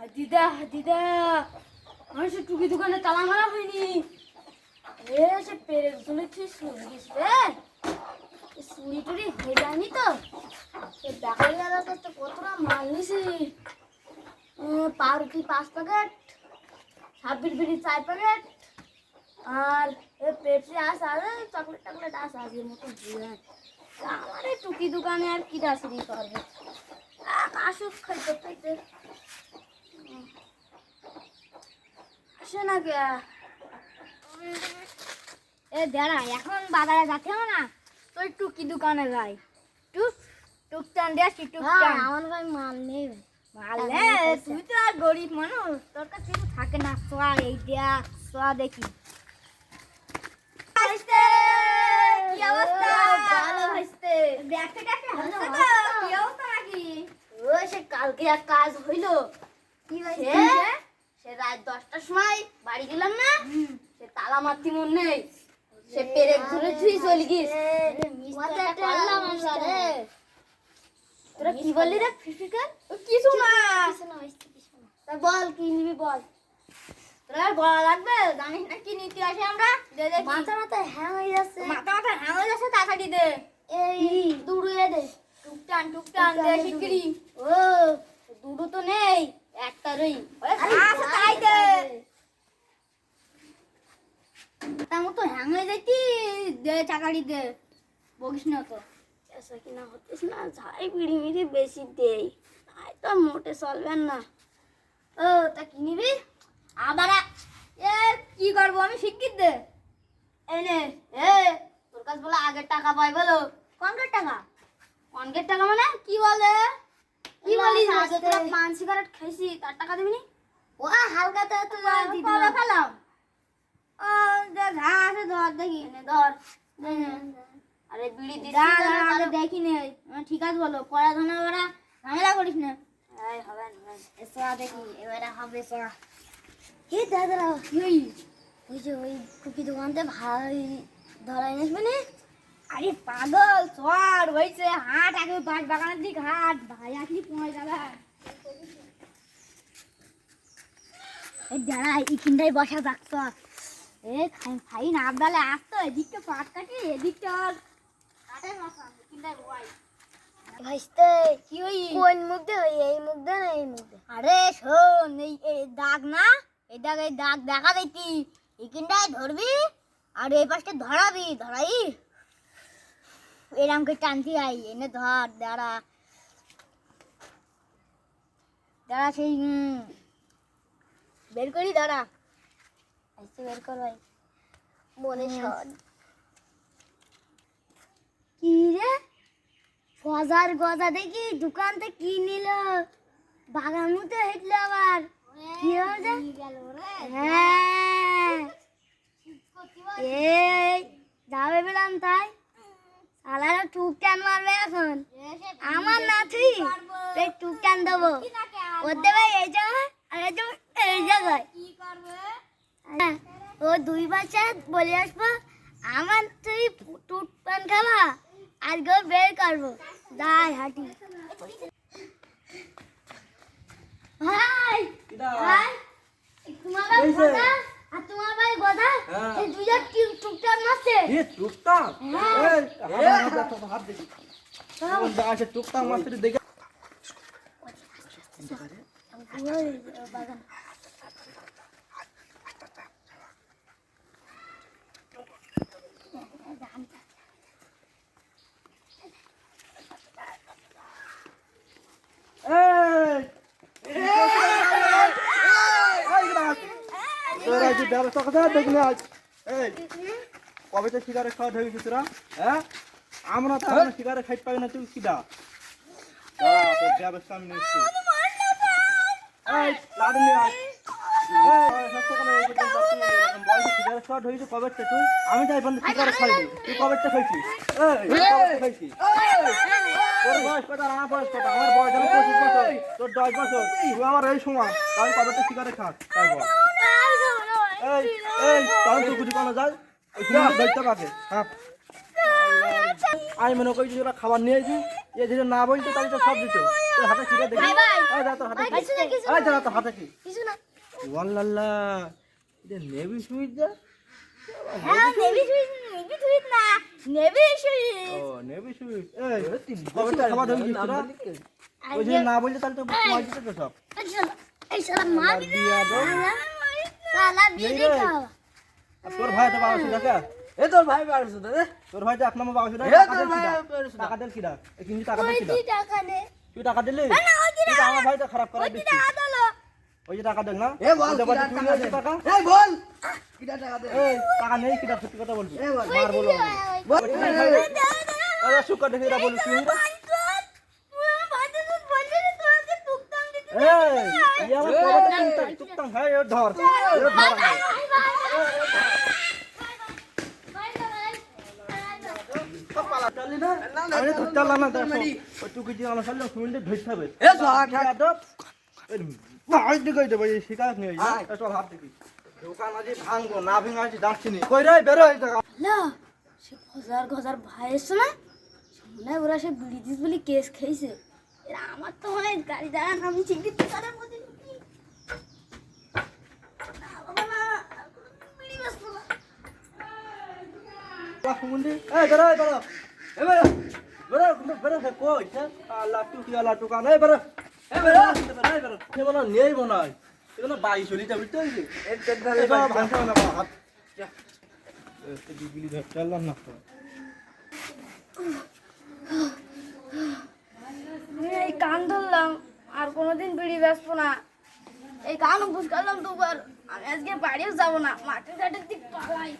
দিদা দিদা মানুষের টুকি দোকানে তালা মারা হয়নি। এ, সে পেরে তুলে তুই শুনে গেছিস চুরি হয়ে যায়নি তো। সে দেখা গেল তো তো কতটা মাল নিছি পাউরুটি পাঁচ প্যাকেট, ছাব্বিশ বিড়ি চার প্যাকেট, আর পেপসি আস আছে, চকলেট টকলেট আস আজকের মতো দিয়ে। আমার এই টুকি দোকানে আর কি ডাসরি করবে? আসুক, খাইতে খাইতে। আসে না কে এ দাঁড়া এখন বাজারে যাচ্ছে না তুই টুকি দোকানে যাই। টুক টুক টান দিয়ে আসি টুক আমার ভাই মাল নেই। মাল তুই তো আর গরিব মানুষ তোর কাছে কিছু থাকে না সোয়া এই দিয়া সোয়া দেখি। কি অবস্থা? ভালো ভাইস্তে দেখতে দেখতে হাসছে তো। কি অবস্থা নাকি? ও সে কালকে এক কাজ হইল। কি হয়েছে সে রাত দশটার সময় বাড়ি গেলাম না সে তালা মারতি মন নেই। সে পেরেক ধরে তুই চলে গিস। তোরা কি বললি রে ফিফিকার কিছু না। বল কি নিবি বল। তোরা বলা লাগবে? জানিস না কি নিতে আসে আমরা? মাথা হ্যাং হয়ে যাচ্ছে। মাথা হ্যাং হয়ে যাচ্ছে তাড়াতাড়ি দে। এই দুড়ু দে। টুকটান টুকটান দে শিগগিরি ও দুড়ু তো নেই। একটা রই আচ্ছা তাই দে তার মতো হ্যাং হয়ে যাইতি দে চাকারি দে বকিস না তো। এসা কিনা হতিস না ঝাই বিড়ি মিড়ি বেশি দেই। তাই তো মোটে চলবে না। ও তা কি নিবি? আবার। আ- এ কি করব আমি শিক্ষিত দে। এই নে এ তোর কাছে বলে আগের টাকা পাই বলো। কনকের টাকা? কনকের টাকা মানে? কি বলে? কি বলিস? আগে তোরা পান সিগারেট খাইছি তার টাকা দিবি নি? ও হালকাতে তো কবে ফেলাম ও দেখ হ্যাঁ ধর দেখি। এনে ধর। আরে বিড়ি আগে দেখি নে। ঠিক আছে বলো পড়াশোনা ওরা ঝামেলা করিস না। এই হবে না এসো দেখি এবারে হবে সো হে দাদা ওই ওই যে ওই কুকি দোকানতে ভাই ধরাই নিস মানে? আরে পাগল সর হয়েছে হাট আগে বাস বাগানের দিক হাট ভাই আসলি পৌঁছে যাবে এই দাঁড়া এইখানটাই বসা রাখছ এ খাই খাই আবদালে আসতো এদিকটা পাট কাটি এদিকটা কাটে বসা এইখানটাই বয় ভাইস্তে কি হই কোন মুখ দে এই মুখ দে না এই মুখ দে আরে শোন এই এই দাগ না এই দাগ এই দাগ দেখা দিতি এইখানটায় ধরবি আর এই পাশটা ধরাবি ধরাই। এরম করে টানতি আই এনে ধর দাঁড়া। দাঁড়া সেই বের করি দাঁড়া। আইসে বের কর ভাই মনে সর কি রে? ফজার গজা দেখি দোকান থেকে কি নিল? বাগানু তো হেঁটলো আবার। কি হয়েছে হ্যাঁ। এই যাবে বেলাম তাই। আলাদা টুক টান মারবে এখন। আমার না তুই টুক টান দেবো। ওর দেবে এই জায়গায় আর এই জায়গায় ও দুই বাচ্চা বলে আসব আমার তুই টুক টান খাবা আজকে বের করব। দাই হাঁটি। ভাই ভাই তোমার ভাই হয়েছে? আর তোমার ভাই গদা হ্যাঁ। টুকটাক মারছে এ টুকটাক? হ্যাঁ। হাত দেখি। টুকটাক দেখে। এই তোরা যে ব্যবস্থা কথা দেখলি আজ। এই কবে তো সিগারেট খাওয়া হয়ে হ্যাঁ? আমরা তো এখন সিগারেট খাইতে পারি না তুই ব্যবস্থা আমি নিচ্ছি এই লাড়ু নিয়ে আয় তুই এরকম বয়সে সিগারেট খাওয়া হয়েছে কবে থেকে তুই আমি তাই বন্ধু সিগারেট খাইনি। তুই কবে থেকে খাইছিস? খাইছিস তোর বয়স কত? আমার বয়স কত? আমার বয়স আমি পঁচিশ বছর। তোর দশ বছর। তুই আমার এই সময় তাই কবে থেকে সিগারেট খাস? তাই বল। এই এই তাহলে তুই কিছু কোনো যায়। ধরতে পারবে হ্যাঁ। আমি মনে করি যে ওরা খাবার নিয়ে যাই এ যদি না বলতো তাহলে তো সব দিত। তোর হাতে সিগারেট দেখি। ভাই, ভাই। এই এই তোর হাতে কি? কিছু না এই তোর হাতে কি কিছু না। ওয়াল্লাল্লা এটা নেভি সুইচ যা হ্যাঁ নেভি সুইচ না। নেভি ও নেভি সুইচ এই কবে তো খাবার গেছে ওই যে না বললে তাহলে তো মার দিতে সব। এই শালা মার দিয়া তোর ভাই তো বাবা সুদা এ তোর ভাই বাড়ছে তো তোর ভাই তো এক নম্বর বাবা এ টাকা তোর ভাই কিডা? বাবা সুদা। টাকা দেন কিডা? এই কিন্তু টাকা দেন কিডা? টাকা দে? তুই টাকা দিলি? না, ওই যে আমার ভাই তো খারাপ করে ওই দি টাকা ওই যে টাকা দেন না? এ বল ওই যে বলছে তুই নিয়েছিস টাকা? এ বল কিটা টাকা দে। এই টাকা নেই কিডা সত্যি কথা বলবি। এ বল। মার বলো। বল। আরে সুকা দেখে এরা বলছিস ধর। আমি না আমার সামনে শুনলে ধরতে হবে। ভাই দিকে দেবো? এই শিকায়ত নেই চল হাত দেখি। দোকান আজ ভাঙবো না ভেঙে আজ যাচ্ছি নি। কই রে বেরো এই জায়গা। সে গজার গজার ভাই এসছে না? মনে হয় ওরা সে বিড়ি দিস বলে কেস খেয়েছে এরা আমার তো গাড়ি দাঁড়ান আমি চিকিৎ দোকানের মধ্যে। না, না, বিড়ি বেচবো না। মুন্ডি এই বেরো এই বেরো এ বেরো বেরো কিন্তু বেরো সে কই সে আল্লাহ টুকি আল্লাহ টুকা নাই বেরো এ বেরো এই বেরো সে বলো নেই মনাই এগুলো বাই চলি যাবি তো এই যে এ তোর ধরে এটা ভাঙতে হবে না বাবা, হাত এ দিগলি ধর চললাম না তো আমি এই কান ধরলাম আর বেচবো না। এই কান বুঝ করলাম দুবার। আমি আজকে বাড়িও যাব না, মাঠের ঘাটের দিক পালাই।